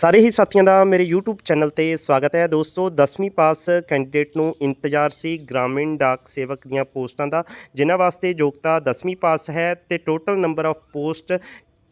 ਸਾਰੇ ਹੀ ਸਾਥੀਆਂ ਦਾ ਮੇਰੇ YouTube ਚੈਨਲ ਤੇ ਸਵਾਗਤ ਹੈ। ਦੋਸਤੋ 10ਵੀਂ ਪਾਸ ਕੈਂਡੀਡੇਟ ਨੂੰ ਇੰਤਜ਼ਾਰ ਸੀ ਗ੍ਰਾਮੀਣ ਡਾਕ ਸੇਵਕ ਦੀਆਂ ਪੋਸਟਾਂ ਦਾ, ਜਿਨ੍ਹਾਂ ਵਾਸਤੇ ਯੋਗਤਾ 10ਵੀਂ ਪਾਸ ਹੈ ਤੇ ਟੋਟਲ ਨੰਬਰ ਆਫ ਪੋਸਟ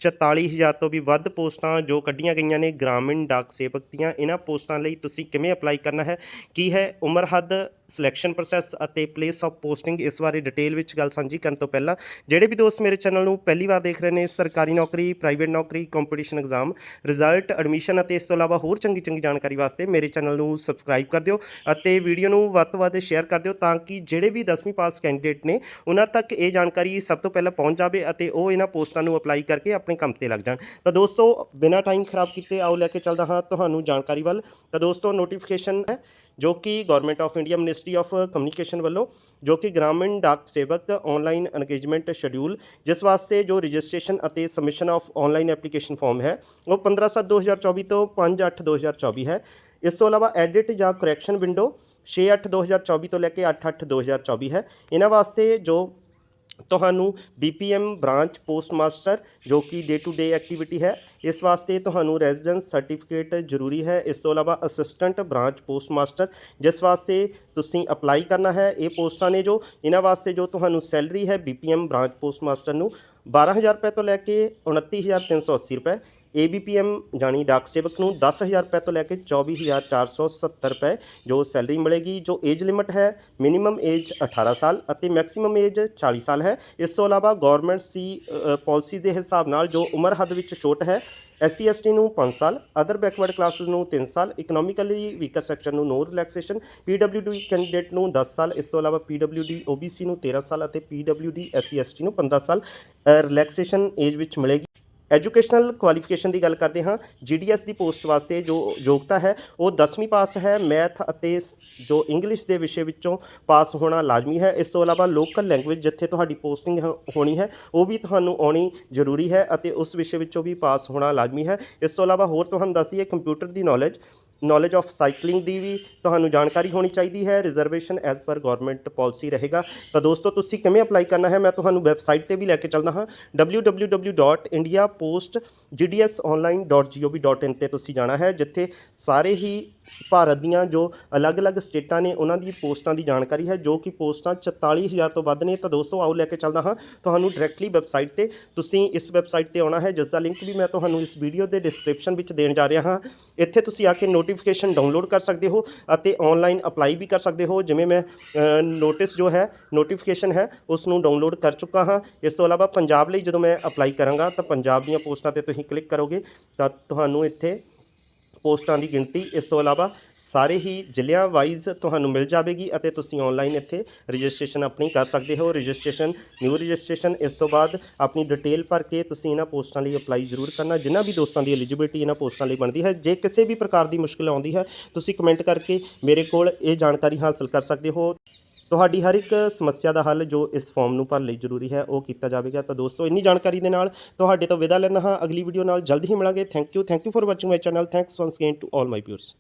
44000 ਤੋਂ ਵੀ ਵੱਧ ਪੋਸਟਾਂ ਜੋ ਕੱਢੀਆਂ ਗਈਆਂ ਨੇ ਗ੍ਰਾਮੀਣ ਡਾਕ ਸੇਵਕ ਦੀਆਂ, ਇਹਨਾਂ ਪੋਸਟਾਂ ਲਈ ਤੁਸੀਂ ਕਿਵੇਂ ਅਪਲਾਈ ਕਰਨਾ ਹੈ? ਕੀ ਹੈ ਉਮਰ ਹੱਦ, ਸਿਲੈਕਸ਼ਨ ਪ੍ਰੋਸੈਸ ਅਤੇ ਪਲੇਸ ਆਫ ਪੋਸਟਿੰਗ, ਇਸ ਬਾਰੇ ਡਿਟੇਲ ਵਿੱਚ ਗੱਲ ਸਾਂਝੀ ਕਰਨ ਤੋਂ ਪਹਿਲਾਂ ਜਿਹੜੇ ਵੀ ਦੋਸਤ ਮੇਰੇ ਚੈਨਲ ਨੂੰ ਪਹਿਲੀ ਵਾਰ ਦੇਖ ਰਹੇ ਨੇ, ਸਰਕਾਰੀ ਨੌਕਰੀ, ਪ੍ਰਾਈਵੇਟ ਨੌਕਰੀ ਕੰਪੀਟੀਸ਼ਨ ਐਗਜ਼ਾਮ ਰਿਜ਼ਲਟ ਐਡਮਿਸ਼ਨ ਅਤੇ ਇਸ ਤੋਂ ਇਲਾਵਾ ਹੋਰ ਚੰਗੀ ਚੰਗੀ ਜਾਣਕਾਰੀ ਵਾਸਤੇ ਮੇਰੇ ਚੈਨਲ ਨੂੰ ਸਬਸਕ੍ਰਾਈਬ ਕਰ ਦਿਓ ਅਤੇ ਵੀਡੀਓ ਨੂੰ ਵੱਧ ਤੋਂ ਵੱਧ ਸ਼ੇਅਰ ਕਰ ਦਿਓ ਤਾਂ ਕਿ ਜਿਹੜੇ ਵੀ 10ਵੀਂ ਪਾਸ ਕੈਂਡੀਡੇਟ ਨੇ, ਉਹਨਾਂ ਤੱਕ ਇਹ ਜਾਣਕਾਰੀ ਸਭ ਤੋਂ ਪਹਿਲਾਂ ਪਹੁੰਚ ਜਾਵੇ ਅਤੇ ਉਹ ਇਹਨਾਂ ਪੋਸਟਾਂ ਨੂੰ ਅਪਲਾਈ ਕਰਕੇ ਆਪਣੇ ਕੰਮ ਤੇ ਲੱਗ ਜਾਣ। ਤਾਂ ਦੋਸਤੋ, ਬਿਨਾਂ ਟਾਈਮ ਖਰਾਬ ਕੀਤੇ ਆਓ ਲੈ ਕੇ ਚੱਲਦਾ ਹਾਂ ਤੁਹਾਨੂੰ ਜਾਣਕਾਰੀ ਵੱਲ। ਤਾਂ ਦੋਸਤੋ ਨੋਟੀਫਿਕੇਸ਼ਨ ਹੈ, ਜੋ ਕਿ government of India ministry of communication ਵੱਲੋਂ, ਜੋ ਕਿ ਗ੍ਰਾਮੀਣ ਡਾਕ ਸੇਵਕ ਆਨਲਾਈਨ ਐਂਗੇਜਮੈਂਟ ਸ਼ਡਿਊਲ ਜਿਸ ਵਾਸਤੇ ਜੋ ਰਜਿਸਟ੍ਰੇਸ਼ਨ ਅਤੇ submission of online application form ਹੈ, ਉਹ 15/7/2024 ਤੋਂ 5/8/2024 ਹੈ। ਇਸ ਤੋਂ ਇਲਾਵਾ ਐਡਿਟ ਜਾਂ ਕਰੈਕਸ਼ਨ ਵਿੰਡੋ 6/8/2024 ਤੋਂ ਲੈ ਕੇ 8/8/2024 ਹੈ। ਇਹਨਾਂ ਵਾਸਤੇ ਜੋ ਤੁਹਾਨੂੰ BPM ਬ੍ਰਾਂਚ ਪੋਸਟ ਮਾਸਟਰ ਜੋ ਕਿ ਡੇ ਟੂ ਡੇ ਐਕਟੀਵਿਟੀ ਹੈ, ਇਸ ਵਾਸਤੇ ਤੁਹਾਨੂੰ ਰੈਜ਼ੀਡੈਂਸ ਸਰਟੀਫਿਕੇਟ ਜ਼ਰੂਰੀ ਹੈ। ਇਸ ਤੋਂ ਇਲਾਵਾ ਅਸਿਸਟੈਂਟ ਬ੍ਰਾਂਚ ਪੋਸਟ ਮਾਸਟਰ ਜਿਸ ਵਾਸਤੇ ਤੁਸੀਂ ਅਪਲਾਈ ਕਰਨਾ ਹੈ, ਇਹ ਪੋਸਟਾਂ ਨੇ ਜੋ, ਇਹਨਾਂ ਵਾਸਤੇ ਜੋ ਤੁਹਾਨੂੰ ਸੈਲਰੀ ਹੈ BPM ਬ੍ਰਾਂਚ ਪੋਸਟ ਮਾਸਟਰ ਨੂੰ 12000 ਰੁਪਏ ਤੋਂ ਲੈ ਕੇ 29380 ਰੁਪਏ। ABPM ਜਾਨੀ ਡਾਕ ਸੇਵਕ ਨੂੰ 10000 ਰੁਪਏ ਤੋਂ ਲੈ ਕੇ 24470 ਰੁਪਏ ਜੋ ਸੈਲਰੀ ਮਿਲੇਗੀ, ਜੋ ਏਜ ਲਿਮਟ ਹੈ, ਮਿਨੀਮਮ ਏਜ 18 ਸਾਲ ਅਤੇ ਮੈਕਸਿਮਮ ਏਜ 40 ਸਾਲ ਹੈ। ਇਸ ਤੋਂ ਇਲਾਵਾ ਗਵਰਨਮੈਂਟ ਸੀ ਪਾਲਿਸੀ ਦੇ ਹਿਸਾਬ ਨਾਲ ਜੋ ਉਮਰ ਹੱਦ ਵਿੱਚ ਛੋਟ ਹੈ ਐਸਸੀ ਐਸਟੀ ਨੂੰ 5 ਸਾਲ, ਅਦਰ ਬੈਕਵਰਡ ਕਲਾਸਿਸ ਨੂੰ 3 ਸਾਲ, ਇਕਨੋਮਿਕਲੀ ਵੀਕਰ ਸੈਕਸ਼ਨ ਨੂੰ ਨੋ ਰਿਲੈਕਸੇਸ਼ਨ ਪੀਡਬਲਯੂਡੀ ਕੈਂਡੀਡੇਟ ਨੂੰ 10 ਸਾਲ, ਇਸ ਤੋਂ ਇਲਾਵਾ ਪੀਡਬਲਯੂਡੀ ਓਬੀਸੀ ਨੂੰ 13 ਸਾਲ ਅਤੇ ਪੀਡਬਲਯੂਡੀ ਐਸਸੀ ਐਸਟੀ ਨੂੰ 15 ਸਾਲ ਰਿਲੈਕਸੇਸ਼ਨ ਏਜ ਵਿੱਚ ਮਿਲੇਗੀ। ਐਜੂਕੇਸ਼ਨਲ ਕੁਆਲੀਫਿਕੇਸ਼ਨ ਦੀ ਗੱਲ ਕਰਦੇ ਹਾਂ। ਜੀਡੀਐਸ ਦੀ ਪੋਸਟ ਵਾਸਤੇ ਜੋ ਯੋਗਤਾ ਹੈ, ਉਹ 10ਵੀਂ ਪਾਸ ਹੈ। ਮੈਥ ਅਤੇ ਜੋ ਇੰਗਲਿਸ਼ ਦੇ ਵਿਸ਼ੇ ਵਿੱਚੋਂ ਪਾਸ ਹੋਣਾ ਲਾਜ਼ਮੀ ਹੈ। ਇਸ ਤੋਂ ਇਲਾਵਾ ਲੋਕਲ ਲੈਂਗੁਏਜ ਜਿੱਥੇ ਤੁਹਾਡੀ ਪੋਸਟਿੰਗ ਹੋਣੀ ਹੈ, ਉਹ ਵੀ ਤੁਹਾਨੂੰ ਆਉਣੀ ਜ਼ਰੂਰੀ ਹੈ ਅਤੇ ਉਸ ਵਿਸ਼ੇ ਵਿੱਚੋਂ ਵੀ ਪਾਸ ਹੋਣਾ ਲਾਜ਼ਮੀ ਹੈ। ਇਸ ਤੋਂ ਇਲਾਵਾ ਹੋਰ ਤੁਹਾਨੂੰ ਦੱਸ ਦਈਏ ਕੰਪਿਊਟਰ ਦੀ ਨੌਲੇਜ ਨੌਲੇਜ ਆਫ ਸਾਈਕਲਿੰਗ ਦੀ ਵੀ ਤੁਹਾਨੂੰ ਜਾਣਕਾਰੀ ਹੋਣੀ ਚਾਹੀਦੀ ਹੈ। Reservation as per government policy ਰਹੇਗਾ। ਤਾਂ ਦੋਸਤੋ, ਤੁਸੀਂ ਕਿਵੇਂ ਅਪਲਾਈ ਕਰਨਾ ਹੈ? ਮੈਂ ਤੁਹਾਨੂੰ ਵੈਬਸਾਈਟ ਤੇ ਵੀ ਲੈ ਕੇ ਚੱਲਦਾ ਹਾਂ। www.indiapost.gdsonline.gov.in ਤੇ ਤੁਸੀਂ ਜਾਣਾ ਹੈ, ਜਿੱਥੇ ਸਾਰੇ ਹੀ ਭਾਰਤ ਦੀਆਂ ਜੋ ਅਲੱਗ-ਅਲੱਗ ਸਟੇਟਾਂ ਨੇ ਉਹਨਾਂ ਦੀ ਪੋਸਟਾਂ ਦੀ ਜਾਣਕਾਰੀ ਹੈ, ਜੋ ਕਿ ਪੋਸਟਾਂ 44000 ਤੋਂ ਵੱਧ ਨੇ। ਤਾਂ ਦੋਸਤੋ, ਆਓ ਲੈ ਕੇ ਚੱਲਦਾ ਹਾਂ ਤੁਹਾਨੂੰ ਡਾਇਰੈਕਟਲੀ ਵੈਬਸਾਈਟ ਤੇ। ਤੁਸੀਂ ਇਸ ਵੈਬਸਾਈਟ ਤੇ ਆਉਣਾ ਹੈ, ਜਿਸ ਦਾ ਲਿੰਕ ਵੀ ਮੈਂ ਤੁਹਾਨੂੰ ਇਸ ਵੀਡੀਓ ਦੇ ਡਿਸਕ੍ਰਿਪਸ਼ਨ ਵਿੱਚ ਦੇਣ ਜਾ ਰਿਹਾ ਹਾਂ। ਇੱਥੇ ਤੁਸੀਂ ਆ ਕੇ ਨੋਟੀਫਿਕੇਸ਼ਨ ਡਾਊਨਲੋਡ ਕਰ ਸਕਦੇ ਹੋ ਅਤੇ ਆਨਲਾਈਨ ਅਪਲਾਈ ਵੀ ਕਰ ਸਕਦੇ ਹੋ। ਜਿਵੇਂ ਮੈਂ ਨੋਟਿਸ ਜੋ ਹੈ ਨੋਟੀਫਿਕੇਸ਼ਨ ਹੈ ਉਸ ਨੂੰ ਡਾਊਨਲੋਡ ਕਰ ਚੁੱਕਾ ਹਾਂ। ਇਸ ਤੋਂ ਇਲਾਵਾ ਪੰਜਾਬ ਲਈ ਜਦੋਂ ਮੈਂ ਅਪਲਾਈ ਕਰਾਂਗਾ, ਤਾਂ ਪੰਜਾਬ ਦੀਆਂ ਪੋਸਟਾਂ ਤੇ ਤੁਸੀਂ ਕਲਿੱਕ ਕਰੋਗੇ, ਤਾਂ ਤੁਹਾਨੂੰ ਇੱਥੇ ਪੋਸਟਾਂ ਦੀ ਗਿਣਤੀ। ਇਸ ਤੋਂ ਇਲਾਵਾ ਸਾਰੇ ਹੀ ਜ਼ਿਲ੍ਹਿਆਂ ਵਾਈਜ਼ ਤੁਹਾਨੂੰ ਮਿਲ ਜਾਵੇਗੀ ਅਤੇ ਤੁਸੀਂ ਆਨਲਾਈਨ ਇੱਥੇ ਰਜਿਸਟ੍ਰੇਸ਼ਨ ਆਪਣੀ ਕਰ ਸਕਦੇ ਹੋ। ਰਜਿਸਟ੍ਰੇਸ਼ਨ ਨਿਊ ਰਜਿਸਟ੍ਰੇਸ਼ਨ ਇਸ ਤੋਂ ਬਾਅਦ ਆਪਣੀ ਡਿਟੇਲ ਭਰ ਕੇ ਤੁਸੀਂ ਇਹਨਾਂ ਪੋਸਟਾਂ ਲਈ ਅਪਲਾਈ ਜ਼ਰੂਰ ਕਰਨਾ। ਜਿਨ੍ਹਾਂ ਵੀ ਦੋਸਤਾਂ ਦੀ ਐਲੀਜੀਬਿਲਟੀ ਇਹਨਾਂ ਪੋਸਟਾਂ ਲਈ ਬਣਦੀ ਹੈ, ਜੇ ਕਿਸੇ ਵੀ ਪ੍ਰਕਾਰ ਦੀ ਮੁਸ਼ਕਲ ਆਉਂਦੀ ਹੈ, ਤੁਸੀਂ ਕਮੈਂਟ ਕਰਕੇ ਮੇਰੇ ਕੋਲ ਇਹ ਜਾਣਕਾਰੀ ਹਾਸਲ ਕਰ ਸਕਦੇ ਹੋ। ਤੁਹਾਡੀ ਹਰ ਇੱਕ ਸਮੱਸਿਆ ਦਾ ਹੱਲ ਜੋ ਇਸ ਫਾਰਮ ਨੂੰ ਭਰਨ ਲਈ ਜ਼ਰੂਰੀ ਹੈ, ਉਹ ਕੀਤਾ ਜਾਵੇਗਾ। ਤਾਂ ਦੋਸਤੋ, ਇੰਨੀ ਜਾਣਕਾਰੀ ਦੇ ਨਾਲ ਤੁਹਾਡੇ ਤੋਂ ਵਿਦਾ ਲੈਂਦਾ ਹਾਂ। ਅਗਲੀ ਵੀਡੀਓ ਨਾਲ ਜਲਦੀ ਹੀ ਮਿਲਾਂਗੇ। Thank you thank you for watching my channel thanks once again to all my viewers